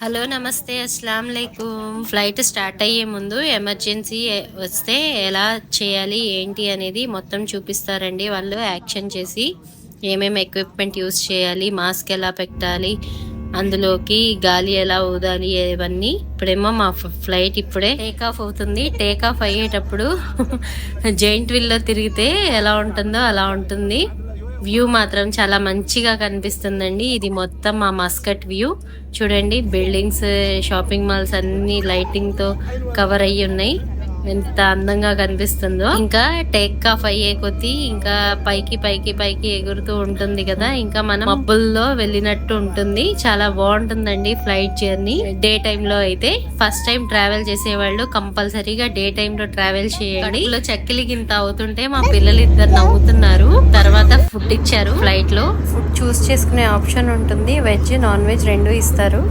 Hello నమస్తే అస్సలం లేకుమ్ flight start అయ్యే ముందు ఎమర్జెన్సీ వస్తే ఎలా చేయాలి ఏంటి అనేది మొత్తం చూపిస్తారండి. వాళ్ళు యాక్షన్ చేసి ఏమేమి ఎక్విప్మెంట్ యూస్ చేయాలి మాస్క్ ఎలా పెట్టాలి అందులోకి గాలి ఎలా ఊదాలి ఇవన్నీ ఇప్పుడేమో మా ఫ్లైట్ ఇప్పుడే టేక్ ఆఫ్ అవుతుంది. టేక్ ఆఫ్ అయ్యేటప్పుడు జైంట్ వీల్లో తిరిగితే ఎలా ఉంటుందో అలా ఉంటుంది. వ్యూ మాత్రం చాలా మంచిగా కనిపిస్తుందండి. ఇది మొత్తం మా మస్కట్ వ్యూ. చూడండి బిల్డింగ్స్ షాపింగ్ మాల్స్ అన్ని లైటింగ్తో కవర్ అయ్యి ఉన్నాయి. ఎంత అందంగా కనిపిస్తుందో. ఇంకా టేక్ ఆఫ్ అయ్యే కొద్దీ ఇంకా పైకి పైకి పైకి ఎగురుతూ ఉంటుంది కదా. ఇంకా మనం మబ్బుల్లో వెళ్ళినట్టు ఉంటుంది. చాలా బాగుంటుందండి ఫ్లైట్ జర్నీ. డే టైమ్లో అయితే ఫస్ట్ టైం ట్రావెల్ చేసే వాళ్ళు కంపల్సరీగా డే టైమ్లో ట్రావెల్ చేయండి. చెక్కిలి చక్కిలి గింత అవుతుంటే మా పిల్లలు ఇద్దరు నవ్వుతున్నారు. తర్వాత ఫుడ్ ఇచ్చారు. ఫ్లైట్లో ఫుడ్ చూస్ చేసుకునే ఆప్షన్ ఉంటుంది. వెజ్ నాన్ వెజ్ రెండు ఇస్తారు.